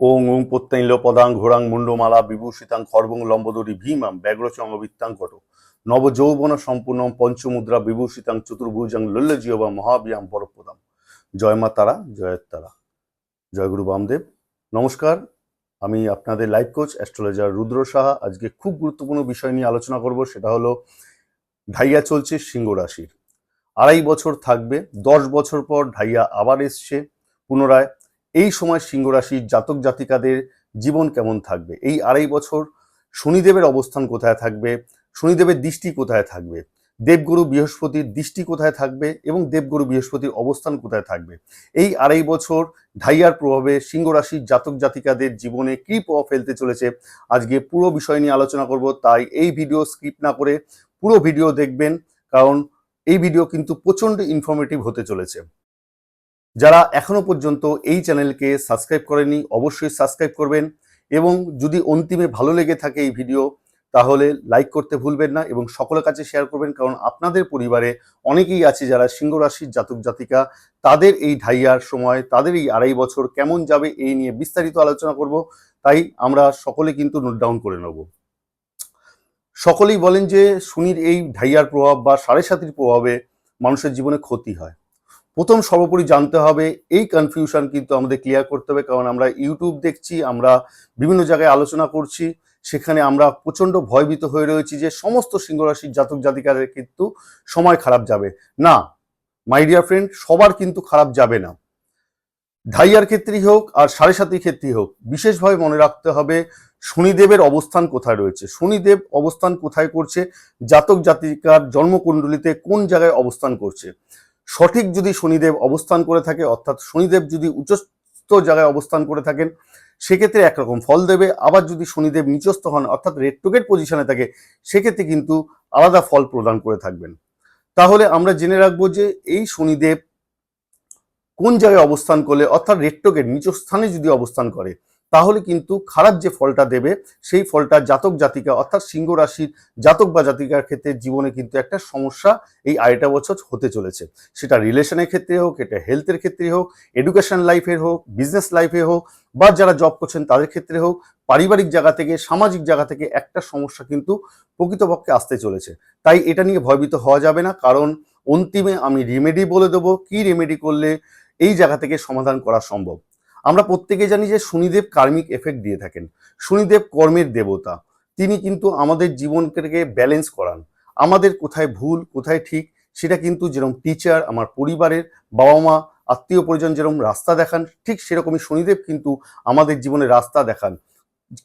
ওং ওং প্রত্যৈল পদাং ঘোরাং মুন্ডমালা বিভূষিতাং খর্বং লম্বদরি ভীমাম ব্যাঘ্রচঙ্গ বৃত্তাঙ্কট নবযৌবন সম্পূর্ণ পঞ্চমুদ্রা বিভূষিতাং চতুর্ভুজাং লল্লজিয় বা মহাবিয়াম পরপ্রদাম। জয় মা তারা জয়ের তারা। জয় গুরু বামদেব। নমস্কার, আমি আপনাদের life coach, astrologer Rudra Saha. আজকে খুব গুরুত্বপূর্ণ বিষয় নিয়ে আলোচনা করব, সেটা হলো ঢাইয়া চলছে সিংহ রাশির। আড়াই বছর থাকবে, দশ বছর পর ঢাইয়া আবার এসছে, পুনরায় এই সময় সিংহ রাশির জাতক জাতিকাদের জীবন কেমন থাকবে? এই আড়াই বছর শনিদেবের অবস্থান কোথায় থাকবে? শনিদেবের দৃষ্টি কোথায় থাকবে? দেবগুরু বৃহস্পতির দৃষ্টি কোথায় থাকবে? এবং দেবগুরু বৃহস্পতির অবস্থান কোথায় থাকবে? এই আড়াই বছর ঢাইয়ার প্রভাবে সিংহ রাশির জাতক জাতিকাদের জীবনে কী প্রভাব ফেলতে চলেছে? আজকে পুরো বিষয় নিয়ে আলোচনা করব, তাই এই ভিডিও স্কিপ না করে পুরো ভিডিও দেখবেন, কারণ এই ভিডিও কিন্তু প্রচণ্ড ইনফরমেটিভ হতে চলেছে। যারা এখনও পর্যন্ত এই চ্যানেলকে সাবস্ক্রাইব করেনি অবশ্যই সাবস্ক্রাইব করবেন এবং যদি অন্তিমে ভালো লেগে থাকে এই ভিডিও, তাহলে লাইক করতে ভুলবেন না এবং সকলের কাছে শেয়ার করবেন, কারণ আপনাদের পরিবারে অনেকেই আছে যারা সিংহ রাশির জাতক জাতিকা, তাদের এই ঢাইয়ার সময়, তাদের এই আড়াই বছর কেমন যাবে এই নিয়ে বিস্তারিত আলোচনা করব, তাই আমরা সকলে কিন্তু নোট ডাউন করে নেব। সকলেই বলেন যে শনির এই ঢাইয়ার প্রভাব বা সাড়ে সাতির প্রভাবে মানুষের জীবনে ক্ষতি হয়। প্রথম সর্বোপরি জানতে হবে, এই কনফিউশন কিন্তু আমাদের ক্লিয়ার করতে হবে, কারণ আমরা ইউটিউব দেখছি, আমরা বিভিন্ন জায়গায় আলোচনা করছি, সেখানে আমরা প্রচণ্ড ভয়ভীত হয়ে রয়েছি যে সমস্ত সিংহরাশির জাতক জাতিকাদের কিন্তু সময় খারাপ যাবে। না মাই ডিয়ার ফ্রেন্ড সবার কিন্তু খারাপ যাবে না। ঢাইয়ার ক্ষেত্রেই হোক আর সাড়ে সাতির ক্ষেত্রেই হোক, বিশেষভাবে মনে রাখতে হবে শনিদেবের অবস্থান কোথায় রয়েছে। শনিদেব অবস্থান কোথায় করছে? জাতক জাতিকার জন্মকুণ্ডলিতে কোন জায়গায় অবস্থান করছে? সঠিক যদি শনিদেব অবস্থান করে থাকে, অর্থাৎ শনিদেব যদি উচ্চস্থ জায়গায় অবস্থান করে থাকেন, সেক্ষেত্রে একরকম ফল দেবে। আবার যদি শনিদেব নিচস্থ হন, অর্থাৎ রেট্রোগেট পজিশনে থাকে, সেক্ষেত্রে কিন্তু আলাদা ফল প্রদান করে থাকবেন। তাহলে আমরা জেনে রাখব যে এই শনিদেব কোন জায়গায় অবস্থান করলে, অর্থাৎ রেট্রোগেট নিচ স্থানে যদি অবস্থান করে তাহলে কিন্তু খারাপ যে ফলটা দেবে, সেই ফলটা জাতক জাতিকা অর্থাৎ সিংহ রাশির জাতক বা জাতিকার ক্ষেত্রে জীবনে কিন্তু একটা সমস্যা এই আড়াইটা বছর হতে চলেছে। সেটা রিলেশনের ক্ষেত্রে হোক, এটা হেলথের ক্ষেত্রে হোক এডুকেশন লাইফের হোক বিজনেস লাইফে হোক, বা যারা জব করছেন তাদের ক্ষেত্রে হোক, পারিবারিক জায়গা থেকে, সামাজিক জায়গা থেকে একটা সমস্যা কিন্তু প্রকৃতপক্ষে আসতে চলেছে। তাই এটা নিয়ে ভয়ভীত হওয়া যাবে না, কারণ অন্তিমে আমি রেমেডি বলে দেবো। কি রেমেডি করলে এই জায়গা থেকে সমাধান করা সম্ভব? আমরা প্রত্যেকে জানি যে শনিদেব কার্মিক এফেক্ট দিয়ে থাকেন। শনিদেব কর্মের দেবতা। তিনি কিন্তু আমাদের জীবনকে ব্যালেন্স করান। আমাদের কোথায় ভুল, কোথায় ঠিক, সেটা কিন্তু যেরকম টিচার আমার পরিবারের বাবা মা আত্মীয় পরিজন যেরকম রাস্তা দেখান, ঠিক সেরকমই শনিদেব কিন্তু আমাদের জীবনে রাস্তা দেখান।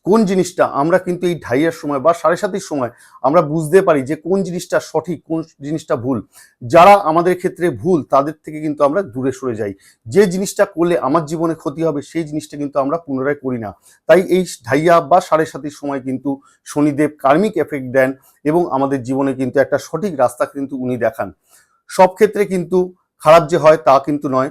কোন জিনিসটা আমরা কিন্তু এই ঢাইয়ের সময় বা সাড়ে সাতির সময় আমরা বুঝতে পারি যে কোন জিনিসটা সঠিক, কোন জিনিসটা ভুল। যারা আমাদের ক্ষেত্রে ভুল, তাদের থেকে কিন্তু আমরা দূরে সরে যাই। যে জিনিসটা করলে আমার জীবনে ক্ষতি হবে, সেই জিনিসটা কিন্তু আমরা পুনরায় করি না। তাই এই ঢাইয়া বা সাড়ে সাতির সময় কিন্তু শনিদেব কার্মিক এফেক্ট দেন এবং আমাদের জীবনে কিন্তু একটা সঠিক রাস্তা কিন্তু উনি দেখান। সব ক্ষেত্রে কিন্তু খারাপ যে হয় তা কিন্তু নয়।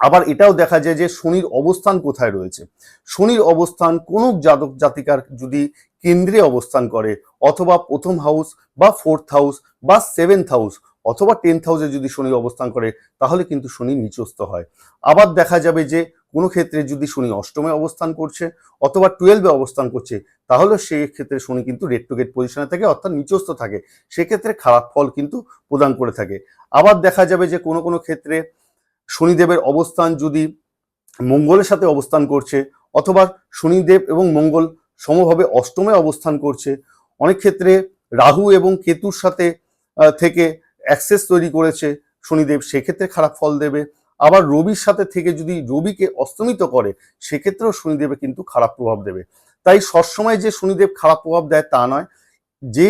আবার এটাও দেখা যায় যে শনির অবস্থান কোথায় রয়েছে? শনির অবস্থান কোন জাতক জাতিকার যদি কেন্দ্রে অবস্থান করে, অথবা প্রথম হাউস বা ফোর্থ হাউস বা সেভেন্থ হাউস অথবা টেন্থ হাউসে যদি শনি অবস্থান করে, তাহলে কিন্তু শনি নিচস্থ হয়। আবার দেখা যাবে যে কোনো ক্ষেত্রে যদি শনি অষ্টমে অবস্থান করছে অথবা টুয়েলভে অবস্থান করছে, তাহলে সেই ক্ষেত্রে শনি কিন্তু রেট্রোগেট পজিশনে থাকে, অর্থাৎ নিচস্থ থাকে। সেক্ষেত্রে খারাপ ফল কিন্তু প্রদান করে থাকে। আবার দেখা যাবে যে কোনো কোনো ক্ষেত্রে শনিদেবের অবস্থান যদি মঙ্গলের সাথে অবস্থান করছে, অথবা শনিদেব এবং মঙ্গল সমভাবে অষ্টমে অবস্থান করছে, অনেক ক্ষেত্রে রাহু এবং কেতুর সাথে থেকে অ্যাক্সেস তৈরি করেছে শনিদেব, সেক্ষেত্রে খারাপ ফল দেবে। আবার রবির সাথে থেকে যদি রবিকে অস্তমিত করে, সেক্ষেত্রেও শনিদেবে কিন্তু খারাপ প্রভাব দেবে। তাই সবসময় যে শনিদেব খারাপ প্রভাব দেয় তা নয়। যে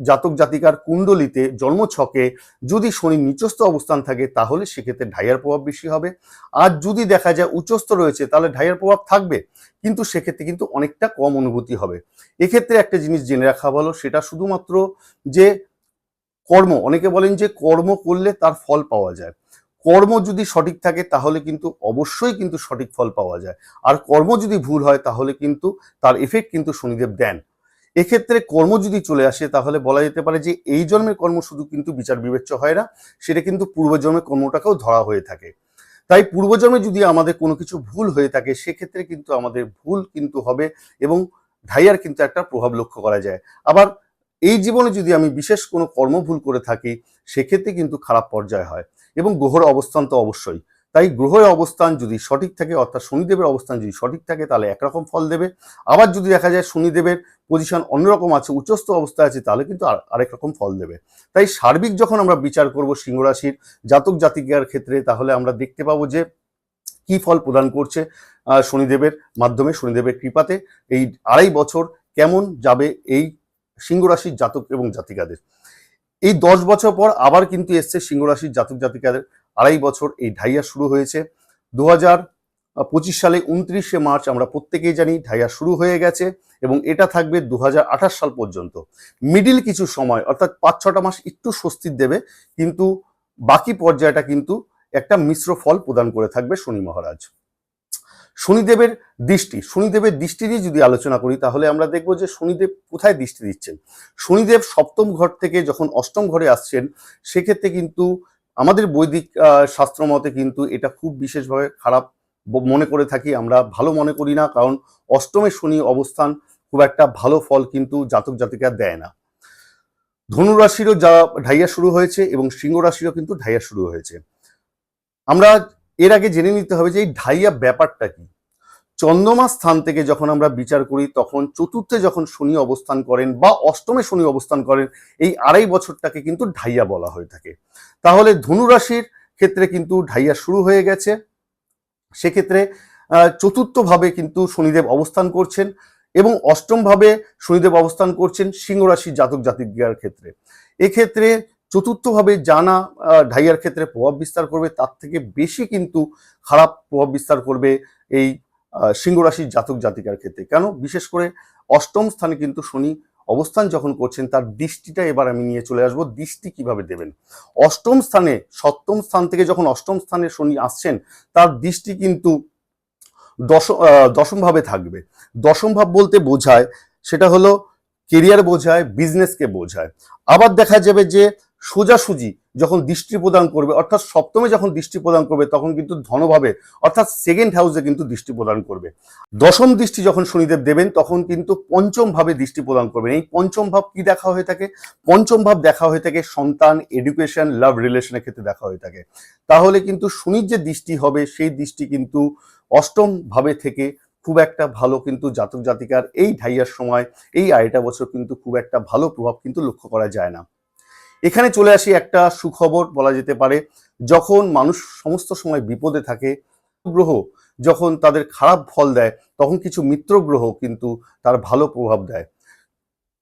জাতক জাতিকার কুণ্ডলিতে জন্মছকে যদি শনি নিচস্থ অবস্থান থাকে, তাহলে সেক্ষেত্রে ঢাইয়ার প্রভাব বেশি হবে। আর যদি দেখা যায় উচ্চস্থ রয়েছে, তাহলে ঢাইয়ার প্রভাব থাকবে, কিন্তু সেক্ষেত্রে কিন্তু অনেকটা কম অনুভূতি হবে। এক্ষেত্রে একটা জিনিস জেনে রাখা ভালো, সেটা শুধুমাত্র যে কর্ম, অনেকে বলেন যে কর্ম করলে তার ফল পাওয়া যায়। কর্ম যদি সঠিক থাকে, তাহলে কিন্তু অবশ্যই কিন্তু সঠিক ফল পাওয়া যায়। আর কর্ম যদি ভুল হয়, তাহলে কিন্তু তার এফেক্ট কিন্তু শনিদেব দেন। এক্ষেত্রে কর্ম যদি চলে আসে, তাহলে বলা যেতে পারে যে এই জন্মের কর্ম শুধু কিন্তু বিচার বিবেচ্য হয় না, সেটা কিন্তু পূর্বজন্মের কর্মটাকেও ধরা হয়ে থাকে। তাই পূর্বজন্মে যদি আমাদের কোনো কিছু ভুল হয়ে থাকে, সেক্ষেত্রে কিন্তু আমাদের ভুল কিন্তু হবে এবং ঢাইয়ার কিন্তু একটা প্রভাব লক্ষ্য করা যায়। আবার এই জীবনে যদি আমি বিশেষ কোনো কর্ম ভুল করে থাকি, সেক্ষেত্রে কিন্তু খারাপ পর্যায় হয় এবং গ্রহর অবস্থান তো অবশ্যই। তাই গ্রহের অবস্থান যদি সঠিক থাকে, অর্থাৎ শনিদেবের অবস্থান যদি সঠিক থাকে, তাহলে একরকম ফল দেবে। আবার যদি দেখা যায় শনিদেবের পজিশন অন্যরকম আছে, উচ্চস্থ অবস্থায় আছে, তাহলে কিন্তু আর- আরেক রকম ফল দেবে। তাই সার্বিক যখন আমরা বিচার করব সিংহ রাশির জাতক জাতিকার ক্ষেত্রে, তাহলে আমরা দেখতে পাবো যে কি ফল প্রদান করছে শনিদেবের মাধ্যমে, শনিদেবের কৃপাতে এই আড়াই বছর কেমন যাবে এই সিংহ রাশির জাতক এবং জাতিকাদের। এই দশ বছর পর আবার কিন্তু এসছে সিংহ রাশির জাতক জাতিকাদের আড়াই বছর এই ঢাইয়া শুরু হয়েছে। দু হাজার পঁচিশ সালে উনত্রিশে মার্চ আমরা প্রত্যেকেই জানি ঢাইয়া শুরু হয়ে গেছে এবং এটা থাকবে দু হাজার আঠাশ সাল পর্যন্ত। মিডিল কিছু সময়, অর্থাৎ পাঁচ ছটা মাস একটু স্বস্তির দেবে, কিন্তু বাকি পর্যায়টা কিন্তু একটা মিশ্র ফল প্রদান করে থাকবে শনি মহারাজ। শনিদেবের দৃষ্টি শনিদেবের দৃষ্টি নিয়ে যদি আলোচনা করি, তাহলে আমরা দেখব যে শনিদেব কোথায় দৃষ্টি দিচ্ছেন। শনিদেব সপ্তম ঘর থেকে যখন অষ্টম ঘরে আসছেন, সেক্ষেত্রে কিন্তু আমাদের বৈদিক শাস্ত্র মতে কিন্তু এটা খুব বিশেষভাবে খারাপ মনে করে থাকি। আমরা ভালো মনে করি না, কারণ অষ্টমে শনি অবস্থান খুব একটা ভালো ফল কিন্তু জাতক জাতিকা দেয় না। ধনু রাশিরও যা ঢাইয়া শুরু হয়েছে এবং সিংহ রাশিরও কিন্তু ঢাইয়া শুরু হয়েছে। আমরা এর আগে জেনে নিতে হবে যে এই ঢাইয়া ব্যাপারটা কি? চন্দ্রমা স্থান থেকে যখন আমরা বিচার করি, তখন চতুর্থে যখন শনি অবস্থান করেন বা অষ্টমে শনি অবস্থান করেন, এই আড়াই বছরটাকে কিন্তু ঢাইয়া বলা হয়ে থাকে। তাহলে ধনুরাশির ক্ষেত্রে কিন্তু ঢাইয়া শুরু হয়ে গেছে। সেক্ষেত্রে চতুর্থভাবে কিন্তু শনিদেব অবস্থান করছেন এবং অষ্টমভাবে শনিদেব অবস্থান করছেন সিংহ রাশির জাতক জাতিকার ক্ষেত্রে। এক্ষেত্রে চতুর্থভাবে জানা ঢাইয়ার ক্ষেত্রে প্রভাব বিস্তার করবে তার থেকে বেশি কিন্তু খারাপ প্রভাব বিস্তার করবে এই আহ, সিংহ রাশির জাতক জাতিকার ক্ষেত্রে। কেন? বিশেষ করে অষ্টম স্থানে কিন্তু শনি অবস্থান যখন করছেন, তার দৃষ্টিটা এবার আমি নিয়ে চলে আসব। দৃষ্টি কীভাবে দেবেন? অষ্টম স্থানে, সপ্তম স্থান থেকে যখন অষ্টম স্থানে শনি আসছেন, তার দৃষ্টি কিন্তু দশম ভাবে থাকবে। দশম ভাব বলতে বোঝায়, সেটা হলো কেরিয়ার বোঝায় বিজনেসকে বোঝায়। আবার দেখা যাবে যে সোজাসুজি যখন দৃষ্টি প্রদান করবে, অর্থাৎ সপ্তমে যখন দৃষ্টি প্রদান করবে, তখন কিন্তু ধনভাবে, অর্থাৎ সেকেন্ড হাউসে কিন্তু দৃষ্টি প্রদান করবে। দশম দৃষ্টি যখন শনিদেব দেবেন, তখন কিন্তু পঞ্চম ভাবে দৃষ্টি প্রদান করবেন। এই পঞ্চম ভাব কি দেখা হয়ে থাকে? পঞ্চম ভাব দেখা হয়ে থাকে সন্তান এডুকেশন লাভ রিলেশনের ক্ষেত্রে দেখা হয়ে থাকে। তাহলে কিন্তু শনির যে দৃষ্টি হবে, সেই দৃষ্টি কিন্তু অষ্টম ভাবে থেকে খুব একটা ভালো কিন্তু জাতক জাতিকার এই ঢাইয়ার সময়, এই আড়াইটা বছর কিন্তু খুব একটা ভালো প্রভাব কিন্তু লক্ষ্য করা যায় না। এখানে চলে আসি একটা সুখবর বলা যেতে পারে। যখন মানুষ সমস্ত সময় বিপদে থাকে, গ্রহ যখন তাদের খারাপ ফল দেয়, তখন কিছু মিত্র গ্রহ কিন্তু তার ভালো প্রভাব দেয়।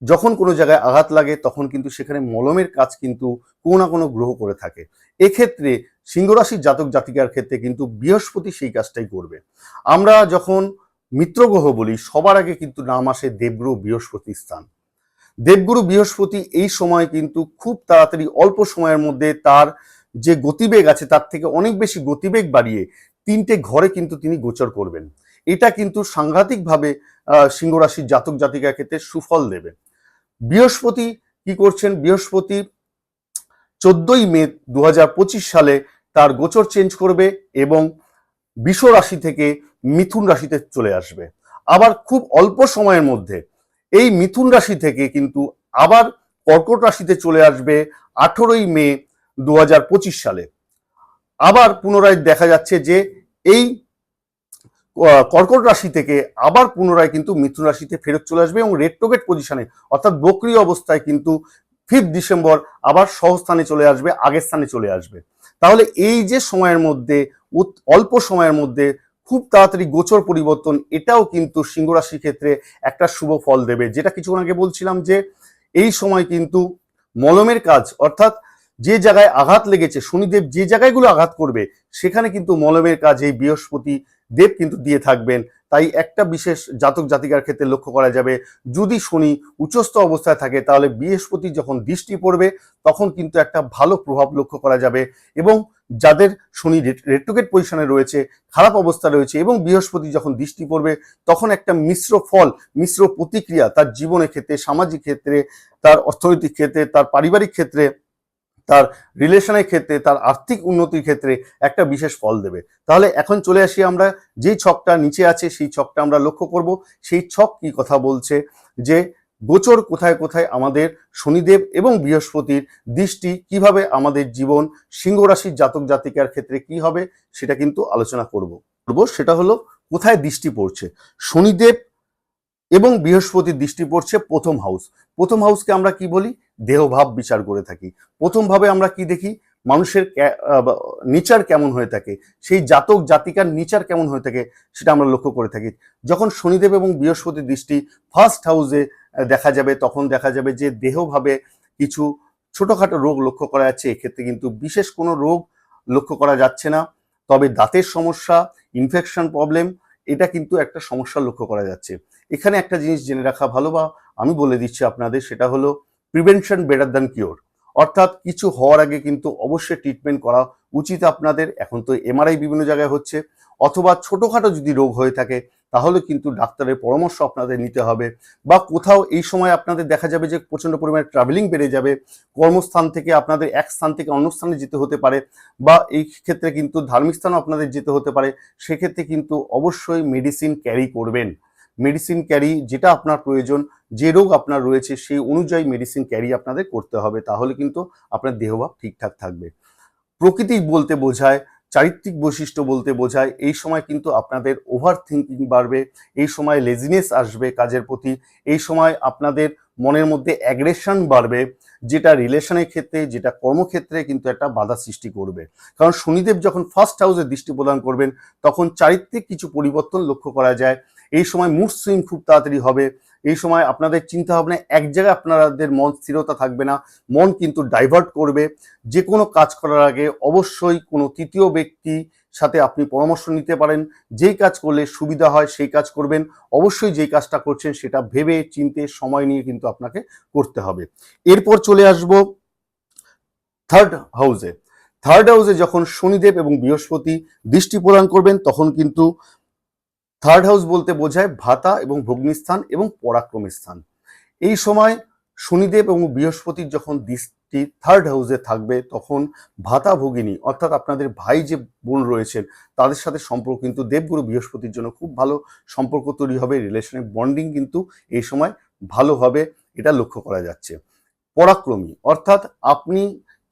যখন কোনো জায়গায় আঘাত লাগে, তখন কিন্তু সেখানে মলমের কাজ কিন্তু কোনো না কোনো গ্রহ করে থাকে। এক্ষেত্রে সিংহরাশির জাতক জাতিকার ক্ষেত্রে কিন্তু বৃহস্পতি সেই কাজটাই করবে। আমরা যখন মিত্র গ্রহ বলি, সবার আগে কিন্তু নাম আসে দেবগুরু বৃহস্পতি স্থান। দেবগুরু বৃহস্পতি এই সময় কিন্তু খুব তাড়াতাড়ি অল্প সময়ের মধ্যে তার যে গতিবেগ আছে তার থেকে অনেক বেশি গতিবেগ বাড়িয়ে তিনটে ঘরে কিন্তু তিনি গোচর করবেন। এটা কিন্তু সাংঘাতিকভাবে আহ, সিংহ রাশির জাতক জাতিকার ক্ষেত্রে সুফল দেবে। বৃহস্পতি কি করছেন? বৃহস্পতি চোদ্দই মে দু হাজার পঁচিশ সালে তার গোচর চেঞ্জ করবে এবং বিষ রাশি থেকে মিথুন রাশিতে চলে আসবে। আবার খুব অল্প সময়ের মধ্যে এই মিথুন রাশি থেকে কিন্তু আবার কর্কট রাশিতে চলে আসবে আঠেরোই মে দু হাজার পঁচিশ সালে। আবার পুনরায় দেখা যাচ্ছে যে এই কর্কট রাশি থেকে আবার পুনরায় কিন্তু মিথুন রাশিতে ফেরত চলে আসবে এবং রেট্রোগেট পজিশনে, অর্থাৎ বক্রিয় অবস্থায় কিন্তু ফিফথ ডিসেম্বর আবার সহস্থানে চলে আসবে, আগের স্থানে চলে আসবে। তাহলে এই যে সময়ের মধ্যে অল্প সময়ের মধ্যে খুব তাড়াতাড়ি গোচর পরিবর্তন, এটাও কিন্তু সিংহ রাশির ক্ষেত্রে একটা শুভ ফল দেবে। যেটা কিছুক্ষণ আগে বলছিলাম যে, এই সময় কিন্তু মলমের কাজ, অর্থাৎ যে জায়গায় আঘাত লেগেছে, শনিদেব যে জায়গায়গুলো আঘাত করবে, সেখানে কিন্তু মলমের কাজ এই বৃহস্পতি দেব কিন্তু দিয়ে থাকবেন। তাই একটা বিশেষ জাতক জাতিকার ক্ষেত্রে লক্ষ্য করা যাবে, যদি শনি উচ্চস্থ অবস্থায় থাকে, তাহলে বৃহস্পতি যখন দৃষ্টি পড়বে, তখন কিন্তু একটা ভালো প্রভাব লক্ষ্য করা যাবে এবং যাদের শনি রেট্রোগেট পজিশনে রয়েছে, খারাপ অবস্থা রয়েছে এবং বৃহস্পতি যখন দৃষ্টি পড়বে, তখন একটা মিশ্র ফল, মিশ্র প্রতিক্রিয়া তার জীবনের ক্ষেত্রে, সামাজিক ক্ষেত্রে, তার অর্থনৈতিক ক্ষেত্রে, তার পারিবারিক ক্ষেত্রে, তার রিলেশনের ক্ষেত্রে, তার আর্থিক উন্নতির ক্ষেত্রে একটা বিশেষ ফল দেবে। তাহলে এখন চলে আসি আমরা, যেই ছকটা নিচে আছে সেই ছকটা আমরা লক্ষ্য করব। সেই ছক কি কথা বলছে? যে গোচর কোথায় কোথায় আমাদের শনিদেব এবং বৃহস্পতির দৃষ্টি কীভাবে আমাদের জীবন সিংহ রাশির জাতক জাতিকার ক্ষেত্রে কি হবে সেটা কিন্তু আলোচনা করব। করব সেটা হলো কোথায় দৃষ্টি পড়ছে? শনিদেব এবং বৃহস্পতির দৃষ্টি পড়ছে প্রথম হাউস প্রথম হাউসকে আমরা কি বলি? দেহভাব বিচার করে থাকি। প্রথমভাবে আমরা কি দেখি? মানুষের নেচার কেমন হয়ে থাকে, সেই জাতক জাতিকার নেচার কেমন হয়ে থাকে, সেটা আমরা লক্ষ্য করে থাকি। যখন শনিদেব এবং বৃহস্পতির দৃষ্টি ফার্স্ট হাউসে দেখা যাবে, তখন দেখা যাবে যে দেহভাবে কিছু ছোটোখাটো রোগ লক্ষ্য করা যাচ্ছে, এক্ষেত্রে কিন্তু বিশেষ কোনো রোগ লক্ষ্য করা যাচ্ছে না। তবে দাঁতের সমস্যা ইনফেকশন প্রবলেম এটা কিন্তু একটা সমস্যা লক্ষ্য করা যাচ্ছে। এখানে একটা জিনিস জেনে রাখা ভালো বা আমি বলে দিচ্ছি আপনাদের, সেটা হলো প্রিভেনশন বেটার দ্যান কিওর অর্থাৎ কিছু হওয়ার আগে কিন্তু অবশ্যই ট্রিটমেন্ট করা উচিত আপনাদের। এখন তো এমআরআই বিভিন্ন জায়গায় হচ্ছে। অথবা ছোটোখাটো যদি রোগ হয়ে থাকে, তাহলে কিন্তু ডাক্তারের পরামর্শ আপনাদের নিতে হবে। বা কোথাও এই সময় আপনাদের দেখা যাবে যে প্রচণ্ড পরিমাণে ট্রাভেলিং বেড়ে যাবে, কর্মস্থান থেকে আপনাদের এক স্থান থেকে অন্য স্থানে যেতে হতে পারে, বা এই ক্ষেত্রে কিন্তু ধার্মিক স্থানও আপনাদের যেতে হতে পারে, সেক্ষেত্রে কিন্তু অবশ্যই মেডিসিন ক্যারি করবেন। মেডিসিন ক্যারি যেটা আপনার প্রয়োজন, যে রোগ আপনার রয়েছে সেই অনুযায়ী মেডিসিন ক্যারি আপনাদের করতে হবে, তাহলে কিন্তু আপনার দেহভাব ঠিকঠাক থাকবে। প্রকৃতি বলতে বোঝায়, চারিত্রিক বৈশিষ্ট্য বলতে বোঝায়, এই সময় কিন্তু আপনাদের ওভার থিঙ্কিং বাড়বে, এই সময় লেজিনেস আসবে কাজের প্রতি, এই সময় আপনাদের মনের মধ্যে অ্যাগ্রেশন বাড়বে, যেটা রিলেশনের ক্ষেত্রে, যেটা কর্মক্ষেত্রে কিন্তু একটা বাধা সৃষ্টি করবে। কারণ শনিদেব যখন ফার্স্ট হাউসে দৃষ্টি প্রদান করবেন, তখন চারিত্রিক কিছু পরিবর্তন লক্ষ্য করা যায় এই সময় মুড সুইং খুব তাড়াতাড়ি হবে। এই সময় আপনাদের চিন্তা ভাবনা, এক জায়গায় আপনাদের মন স্থিরতা থাকবে না, মন কিন্তু ডাইভার্ট করবে। যে কোনো কাজ করার আগে অবশ্যই কোনো তৃতীয় ব্যক্তি সাথে আপনি পরামর্শ নিতে পারেন। যেই কাজ করলে সুবিধা হয় সেই কাজ করবেন। অবশ্যই যেই কাজটা করছেন সেটা ভেবে চিনতে সময় নিয়ে কিন্তু আপনাকে করতে হবে। এরপর চলে আসব থার্ড হাউসে থার্ড হাউসে যখন শনিদেব এবং বৃহস্পতি দৃষ্টি প্রদান করবেন, তখন কিন্তু থার্ড হাউস বলতে বোঝায় ভাতা এবং ভগ্নিস্থান এবং পরাক্রমী স্থান। এই সময় শনিদেব এবং বৃহস্পতির যখন দৃষ্টি থার্ড হাউসে থাকবে, তখন ভাতা ভগিনী অর্থাৎ আপনাদের ভাই যে বোন রয়েছেন, তাদের সাথে সম্পর্ক কিন্তু দেবগুরু বৃহস্পতির জন্য খুব ভালো সম্পর্ক তৈরি হবে। রিলেশনের বন্ডিং কিন্তু এই সময় ভালো হবে, এটা লক্ষ্য করা যাচ্ছে। পরাক্রমী অর্থাৎ আপনি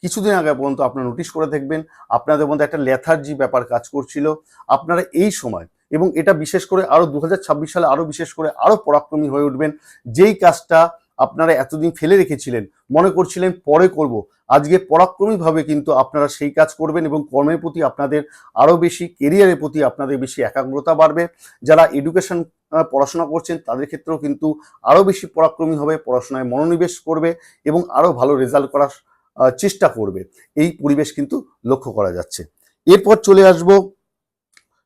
কিছুদিন আগে পর্যন্ত আপনারা নোটিশ করে দেখবেন, আপনাদের মধ্যে একটা লেথার্জি ব্যাপার কাজ করছিল। আপনারা এই সময় এবং এটা বিশেষ করে আরও দু হাজার ছাব্বিশ সালে আরও বিশেষ করে আরও পরাক্রমী হয়ে উঠবেন। যেই কাজটা আপনারা এতদিন ফেলে রেখেছিলেন, মনে করছিলেন পরে করব, আজকে পরাক্রমীভাবে কিন্তু আপনারা সেই কাজ করবেন এবং কর্মের প্রতি আপনাদের আরও বেশি, কেরিয়ারের প্রতি আপনাদের বেশি একাগ্রতা বাড়বে। যারা এডুকেশন পড়াশোনা করছেন, তাদের ক্ষেত্রেও কিন্তু আরও বেশি পরাক্রমী হবে, পড়াশোনায় মনোনিবেশ করবে এবং আরও ভালো রেজাল্ট করার চেষ্টা করবে। এই পরিবেশ কিন্তু লক্ষ্য করা যাচ্ছে। এরপর চলে আসব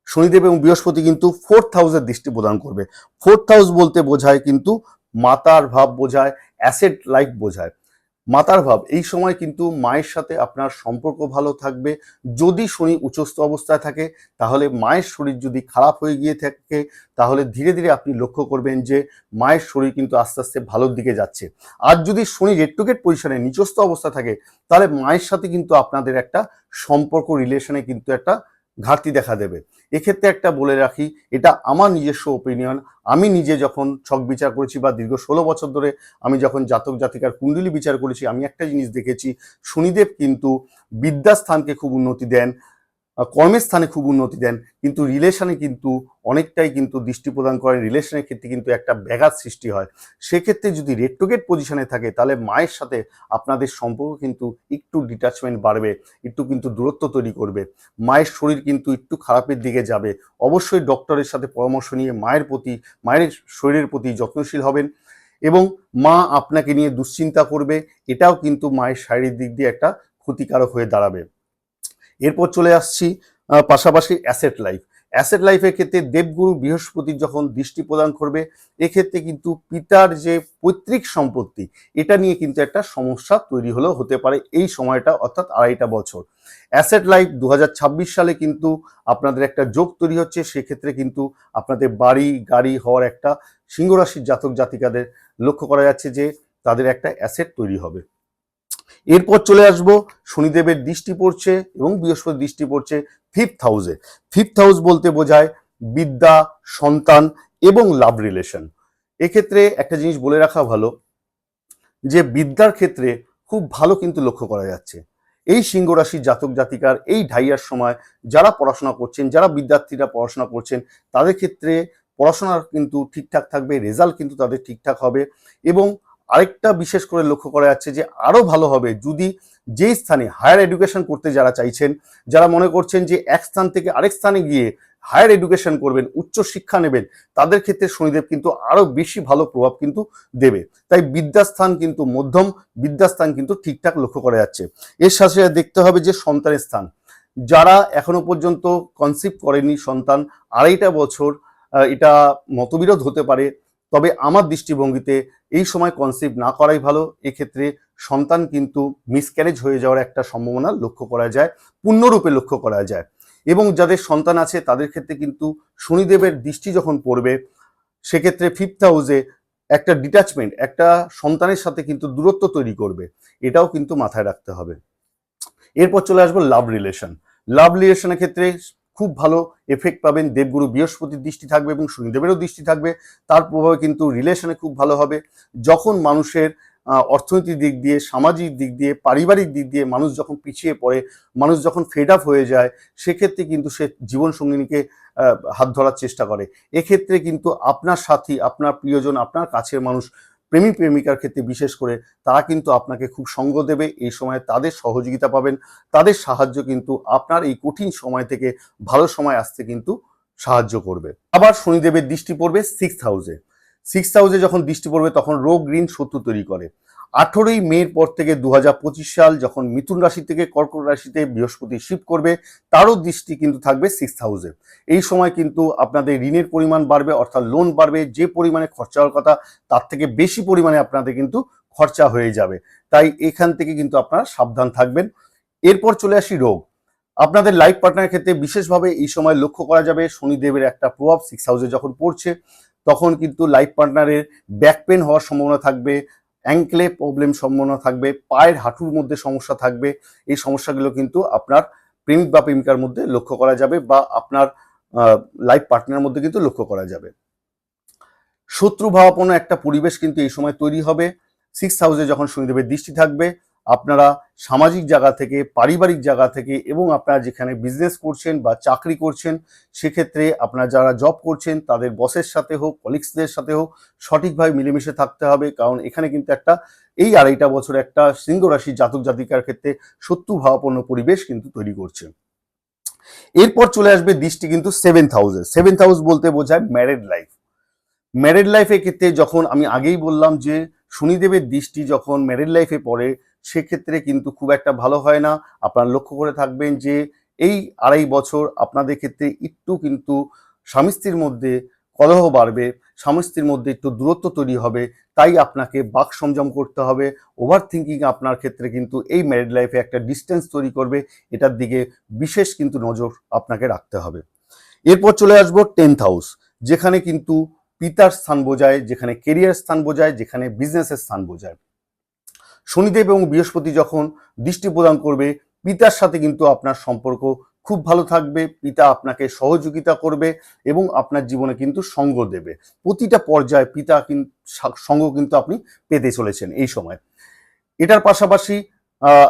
শনিদেব এবং বৃহস্পতি কিন্তু ফোর্থ হাউসের দৃষ্টি প্রদান করবে। ফোর্থ হাউস বলতে বোঝায় কিন্তু মাতার ভাব বোঝায় অ্যাসেট লাইফ বোঝায়। মাতার ভাব, এই সময় কিন্তু মায়ের সাথে আপনার সম্পর্ক ভালো থাকবে। যদি শনি উচ্চস্থ অবস্থায় থাকে, তাহলে মায়ের শরীর যদি খারাপ হয়ে গিয়ে থাকে, তাহলে ধীরে ধীরে আপনি লক্ষ্য করবেন যে মায়ের শরীর কিন্তু আস্তে আস্তে ভালোর দিকে যাচ্ছে। আর যদি শনি রেট্রোগেট পজিশনে নিচস্থ অবস্থা থাকে, তাহলে মায়ের সাথে কিন্তু আপনাদের একটা সম্পর্ক রিলেশনে কিন্তু একটা ঘাটতি দেখা দেবে। এক্ষেত্রে একটা বলে রাখি, এটা আমার নিজস্ব ওপিনিয়ন আমি নিজে যখন ছক বিচার করেছি বা দীর্ঘ ষোলো বছর ধরে আমি যখন জাতক জাতিকার কুণ্ডলী বিচার করেছি, আমি একটা জিনিস দেখেছি, শনিদেব কিন্তু বিদ্যাস্থানকে খুব উন্নতি দেন। কর্মের স্থানে খুব উন্নতি দেন, কিন্তু রিলেশনে কিন্তু অনেকটাই কিন্তু দৃষ্টি প্রদান করেন রিলেশনের ক্ষেত্রে কিন্তু একটা ব্যাঘাত সৃষ্টি হয়। সেক্ষেত্রে যদি রেট্রোগেট পজিশনে থাকে, তাহলে মায়ের সাথে আপনাদের সম্পর্ক কিন্তু একটু ডিটাচমেন্ট বাড়বে, একটু কিন্তু দূরত্ব তৈরি করবে। মায়ের শরীর কিন্তু একটু খারাপের দিকে যাবে। অবশ্যই ডক্টরের সাথে পরামর্শ নিয়ে মায়ের প্রতি, মায়ের শরীরের প্রতি যত্নশীল হবেন এবং মা আপনাকে নিয়ে দুশ্চিন্তা করবে, এটাও কিন্তু মায়ের শারীরিক দিক দিয়ে একটা ক্ষতিকারক হয়ে দাঁড়াবে। এরপর চলে আসছি পাশাপাশি অ্যাসেট লাইফ অ্যাসেট লাইফের ক্ষেত্রে দেবগুরু বৃহস্পতি যখন দৃষ্টি প্রদান করবে, এক্ষেত্রে কিন্তু পিতার যে পৈতৃক সম্পত্তি, এটা নিয়ে কিন্তু একটা সমস্যা তৈরি হলেও হতে পারে এই সময়টা, অর্থাৎ আড়াইটা বছর। অ্যাসেট লাইফ দু হাজার ছাব্বিশ সালে কিন্তু আপনাদের একটা যোগ তৈরি হচ্ছে, সেক্ষেত্রে কিন্তু আপনাদের বাড়ি, গাড়ি হওয়ার একটা সিংহরাশির জাতক জাতিকাদের লক্ষ্য করা যাচ্ছে যে তাদের একটা অ্যাসেট তৈরি হবে। এরপর চলে আসব শনিদেবের দৃষ্টি পড়ছে এবং বৃহস্পতি দৃষ্টি পড়ছে ফিফথ হাউসে ফিফথ হাউস বলতে বোঝায় বিদ্যা, সন্তান এবং লাভ রিলেশন এক্ষেত্রে একটা জিনিস বলে রাখা ভালো, যে বিদ্যার ক্ষেত্রে খুব ভালো কিন্তু লক্ষ্য করা যাচ্ছে। এই সিংহ রাশির জাতক জাতিকার এই ঢাইয়ার সময় যারা পড়াশোনা করছেন, যারা বিদ্যার্থীরা পড়াশোনা করছেন, তাদের ক্ষেত্রে পড়াশোনার কিন্তু ঠিকঠাক থাকবে, রেজাল্ট কিন্তু তাদের ঠিকঠাক হবে এবং আরেকটা বিশেষ করে লক্ষ্য করা যাচ্ছে যে আরও ভালো হবে যদি যেই স্থানে হায়ার এডুকেশন করতে যারা চাইছেন, যারা মনে করছেন যে এক স্থান থেকে আরেক স্থানে গিয়ে হায়ার এডুকেশন করবেন, উচ্চ শিক্ষা নেবেন, তাদের ক্ষেত্রে শনিদেব কিন্তু আরও বেশি ভালো প্রভাব কিন্তু দেবে। তাই বিদ্যাস্থান কিন্তু মধ্যম, বিদ্যাস্থান কিন্তু ঠিকঠাক লক্ষ্য করা যাচ্ছে। এর সাথে সাথে দেখতে হবে যে সন্তানের স্থান। যারা এখনও পর্যন্ত কনসিভ করেনি সন্তান, আড়াইটা বছর এটা মতবিরোধ হতে পারে। তবে আমার দৃষ্টিভঙ্গিতে এই সময় কনসিভ না করাই ভালো। এক্ষেত্রে সন্তান কিন্তু মিসক্যারেজ হয়ে যাওয়ার একটা সম্ভাবনা লক্ষ্য করা যায়, পূর্ণরূপে লক্ষ্য করা যায়। এবং যাদের সন্তান আছে, তাদের ক্ষেত্রে কিন্তু শনিদেবের দৃষ্টি যখন পড়বে, সেক্ষেত্রে ফিফথ হাউসে একটা ডিটাচমেন্ট একটা সন্তানের সাথে কিন্তু দূরত্ব তৈরি করবে। এটাও কিন্তু মাথায় রাখতে হবে। এরপর চলে আসব লাভ রিলেশন লাভ রিলেশনের ক্ষেত্রে খুব ভালো এফেক্ট পাবেন। দেবগুরু বৃহস্পতির দৃষ্টি থাকবে এবং শনিদেবেরও দৃষ্টি থাকবে। তার প্রভাবে কিন্তু রিলেশনে খুব ভালো হবে। যখন মানুষের অর্থনৈতিক দিক দিয়ে, সামাজিক দিক দিয়ে, পারিবারিক দিক দিয়ে মানুষ যখন পিছিয়ে পড়ে, মানুষ যখন ফেড আপ হয়ে যায়, সেক্ষেত্রে কিন্তু সে জীবন সঙ্গিনীকে হাত ধরার চেষ্টা করে। এক্ষেত্রে কিন্তু আপনার সাথী, আপনার প্রিয়জন, আপনার কাছের মানুষ প্রেমিক প্রেমিকার ক্ষেত্রে বিশেষ করে তারা কিন্তু আপনাকে খুব সঙ্গ দেবে, এই সময় তাদের সহযোগিতা পাবেন, তাদের সাহায্য কিন্তু আপনার এই কঠিন সময় থেকে ভালো সময় আসতে কিন্তু সাহায্য করবে। আবার শনিদেবের দৃষ্টি পড়বে সিক্স হাউসে সিক্স হাউসে যখন দৃষ্টি পড়বে তখন রোগ, ঋণ, শত্রু তৈরি করে। আঠেরোই মের পর থেকে দু হাজার পঁচিশ সাল যখন মিথুন রাশি থেকে কর্কট রাশিতে বৃহস্পতি শিফট করবে, তারও দৃষ্টি কিন্তু থাকবে সিক্স হাউসে এই সময় কিন্তু আপনাদের ঋণের পরিমাণ বাড়বে, অর্থাৎ লোন বাড়বে, যে পরিমাণে খরচা হওয়ার কথা তার থেকে বেশি পরিমাণে আপনাদের কিন্তু খরচা হয়ে যাবে। তাই এখান থেকে কিন্তু আপনারা সাবধান থাকবেন। এরপর চলে আসি রোগ। আপনাদের লাইফ পার্টনারের ক্ষেত্রে বিশেষভাবে এই সময় লক্ষ্য করা যাবে, শনিদেবের একটা প্রভাব সিক্স হাউসে যখন পড়ছে, তখন কিন্তু লাইফ পার্টনারের ব্যাক পেন হওয়ার সম্ভাবনা থাকবে অ্যাঙ্কলে প্রবলেম সম্ভাবনা থাকবে, পায়ের হাঁটুর মধ্যে সমস্যা থাকবে, এই সমস্যাগুলো কিন্তু আপনার প্রেমিক বা প্রেমিকার মধ্যে লক্ষ্য করা যাবে বা আপনার লাইফ পার্টনারের মধ্যে কিন্তু লক্ষ্য করা যাবে। শত্রু ভাবাপন্ন একটা পরিবেশ কিন্তু এই সময় তৈরি হবে। সিক্স হাউসে যখন শনিদেবের দৃষ্টি থাকবে আপনারা সামাজিক জায়গা থেকে, পারিবারিক জায়গা থেকে এবং আপনারা যেখানে বিজনেস করছেন বা চাকরি করছেন, সেক্ষেত্রে আপনারা যারা জব করছেন, তাদের বসের সাথে হোক কলিগসদের সাথে হোক, সঠিকভাবে মিলেমিশে থাকতে হবে। কারণ এখানে কিন্তু একটা, এই আড়াইটা বছর একটা সিংহ রাশি জাতক জাতিকার ক্ষেত্রে শত্রু ভাবাপন্ন পরিবেশ কিন্তু তৈরি করছে। এরপর চলে আসবে দৃষ্টি কিন্তু সেভেন্থ হাউসে সেভেন্থ হাউস বলতে বোঝায় ম্যারেড লাইফ ম্যারেড লাইফের ক্ষেত্রে যখন আমি আগেই বললাম যে, শনিদেবের দৃষ্টি যখন ম্যারেড লাইফে পড়ে সেক্ষেত্রে কিন্তু খুব একটা ভালো হয় না। আপনারা লক্ষ্য করে থাকবেন যে, এই আড়াই বছর আপনাদের ক্ষেত্রে একটু কিন্তু স্বামী স্ত্রীর মধ্যে কলহ বাড়বে, স্বামী স্ত্রীর মধ্যে একটু দূরত্ব তৈরি হবে, তাই আপনাকে বাক সংযম করতে হবে ওভার থিঙ্কিং আপনার ক্ষেত্রে কিন্তু এই ম্যারিড লাইফে একটা ডিস্টেন্স তৈরি করবে, এটার দিকে বিশেষ কিন্তু নজর আপনাকে রাখতে হবে। এরপর চলে আসব টেন্থ হাউস যেখানে কিন্তু পিতার স্থান বোঝায়, যেখানে কেরিয়ার স্থান বোঝায়, যেখানে বিজনেসের স্থান বোঝায়। শনিদেব এবং বৃহস্পতি যখন দৃষ্টি প্রদান করবে, পিতার সাথে কিন্তু আপনার সম্পর্ক খুব ভালো থাকবে, পিতা আপনাকে সহযোগিতা করবে এবং আপনার জীবনে কিন্তু সঙ্গ দেবে। প্রতিটা পর্যায়ে পিতা সঙ্গ কিন্তু আপনি পেতে চলেছেন এই সময়। এটার পাশাপাশি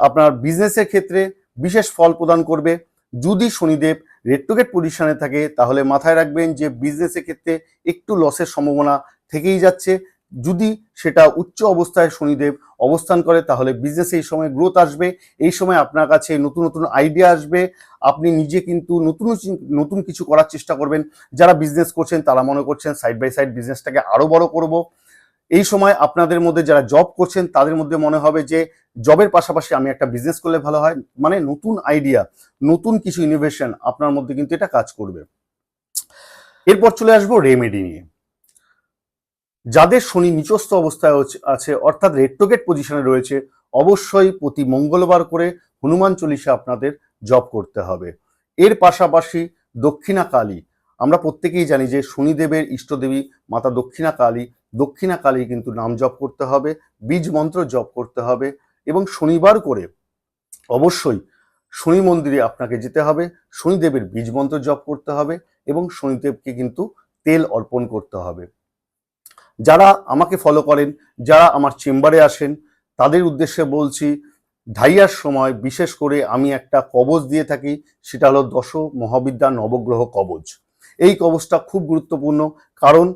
আপনার বিজনেসের ক্ষেত্রে বিশেষ ফল প্রদান করবে। যদি শনিদেব রেট্রোগেট পজিশনে থাকে, তাহলে মাথায় রাখবেন যে বিজনেসের ক্ষেত্রে একটু লসের সম্ভাবনা থেকেই যাচ্ছে। যদি সেটা উচ্চ অবস্থায় শনিদেব অবস্থান করে, তাহলে বিজনেসে এই সময় গ্রোথ আসবে। এই সময় আপনার কাছে নতুন নতুন আইডিয়া আসবে। আপনি নিজে কিন্তু নতুন নতুন কিছু করার চেষ্টা করবেন। যারা বিজনেস করছেন, তারা মনে করছেন সাইড বাই সাইড বিজনেসটাকে আরও বড় করব। এই সময় আপনাদের মধ্যে যারা জব করছেন, তাদের মধ্যে মনে হবে যে জবের পাশাপাশি আমি একটা বিজনেস করলে ভালো হয়। মানে নতুন আইডিয়া নতুন কিছু ইনোভেশন আপনার মধ্যে কিন্তু এটা কাজ করবে। এরপর চলে আসব রেমেডি নিয়ে। যাদের শনি নিচস্থ অবস্থায় আছে, অর্থাৎ রেট্রোগেট পজিশনে রয়েছে, অবশ্যই প্রতি মঙ্গলবার করে হনুমান চল্লিশা আপনাদের জপ করতে হবে। এর পাশাপাশি দক্ষিণা কালী আমরা প্রত্যেকেই জানি যে শনিদেবের ইষ্টদেবী মাতা দক্ষিণা কালী দক্ষিণা কালী কিন্তু নাম জপ করতে হবে, বীজ মন্ত্র জপ করতে হবে এবং শনিবার করে অবশ্যই শনি মন্দিরে আপনাকে যেতে হবে, শনিদেবের বীজ মন্ত্র জপ করতে হবে এবং শনিদেবকে কিন্তু তেল অর্পণ করতে হবে। যারা আমাকে ফলো করেন, যারা আমার চেম্বারে আসেন, তাদের উদ্দেশ্যে বলছি, ঢাইয়ার সময় বিশেষ করে আমি একটা কবচ দিয়ে থাকি, সেটা হলো দশ মহাবিদ্যা নবগ্রহ কবচ এই কবচটা খুব গুরুত্বপূর্ণ, কারণ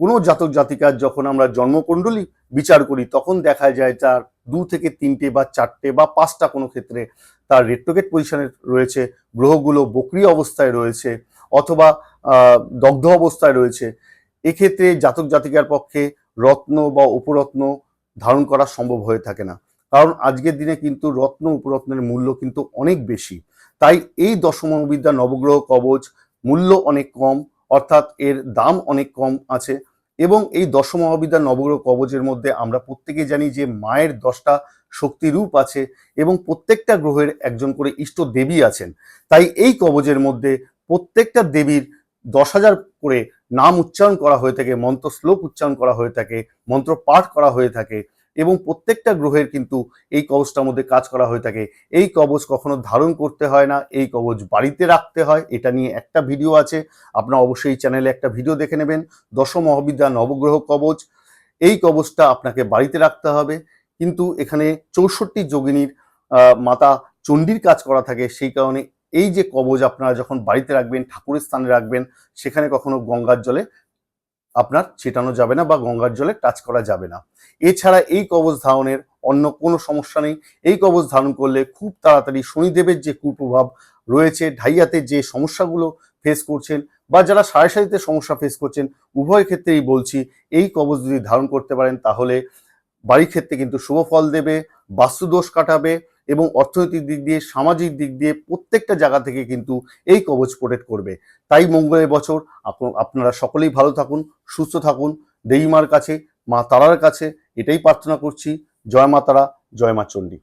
কোনো জাতক জাতিকার যখন আমরা জন্মকুণ্ডলী বিচার করি, তখন দেখা যায় তার দু থেকে তিনটে বা চারটে বা পাঁচটা কোনো ক্ষেত্রে তার রেট্রোগেট পজিশনে রয়েছে, গ্রহগুলো বক্রিয় অবস্থায় রয়েছে, অথবা দগ্ধ অবস্থায় রয়েছে। এক্ষেত্রে জাতক জাতিকার পক্ষে রত্ন বা উপরত্ন ধারণ করা সম্ভব হয়ে থাকে না। কারণ আজকের দিনে কিন্তু রত্ন, উপরত্নের মূল্য কিন্তু অনেক বেশি। তাই এই দশমবিদ্যা নবগ্রহ কবচ মূল্য অনেক কম, অর্থাৎ এর দাম অনেক কম আছে এবং এই দশমহাবিদ্যা নবগ্রহ কবচের মধ্যে আমরা প্রত্যেকেই জানি যে মায়ের দশটা শক্তি রূপ আছে এবং প্রত্যেকটা গ্রহের একজন করে ইষ্ট দেবী আছেন। তাই এই কবচের মধ্যে প্রত্যেকটা দেবীর দশ হাজার করে নাম উচ্চারণ করা হয়ে থাকে মন্ত্র শ্লোক উচ্চারণ করা হয়ে থাকে মন্ত্র পাঠ করা হয়ে থাকে এবং প্রত্যেকটা গ্রহের কিন্তু এই কবচটার মধ্যে কাজ করা হয়ে থাকে। এই কবচ কখনো ধারণ করতে হয় না, এই কবচ বাড়িতে রাখতে হয়, এটা নিয়ে একটা ভিডিও আছে, আপনারা অবশ্যই চ্যানেলে একটা ভিডিও দেখে নেবেন। দশম মহাবিদ্যা নবগ্রহ কবচ, এই কবচটা আপনাকে বাড়িতে রাখতে হবে। কিন্তু এখানে চৌষট্টি যোগিনীর মাতা চণ্ডীর কাজ করা থাকে, সেই কারণে এই যে কবজ আপনারা যখন বাড়িতে রাখবেন, ঠাকুরের স্থানে রাখবেন, সেখানে কখনো গঙ্গার জলে আপনার ছেটানো যাবে না বা গঙ্গার জলে টাচ করা যাবে না। এছাড়া এই কবজ ধারণের অন্য কোনো সমস্যা নেই। এই কবজ ধারণ করলে খুব তাড়াতাড়ি শনিদেবের যে কুপ্রভাব রয়েছে, ঢাইয়াতে যে সমস্যাগুলো ফেস করছেন বা যারা সারিতে সমস্যা ফেস করছেন, উভয় ক্ষেত্রেই বলছি, এই কবজ যদি ধারণ করতে পারেন তাহলে বাড়ির ক্ষেত্রে কিন্তু শুভ ফল দেবে, বাস্তুদোষ কাটাবে এবং অর্থনৈতিক দিক দিয়ে, সামাজিক দিক দিয়ে প্রত্যেকটা জায়গা থেকে কিন্তু এই কবচ প্রোটেক্ট করবে। তাই মঙ্গলের বছর আপ- আপনারা সকলেই ভালো থাকুন, সুস্থ থাকুন। দেইমার কাছে, মা তারার কাছে এটাই প্রার্থনা করছি। জয় মা তারা, জয় মা চণ্ডী।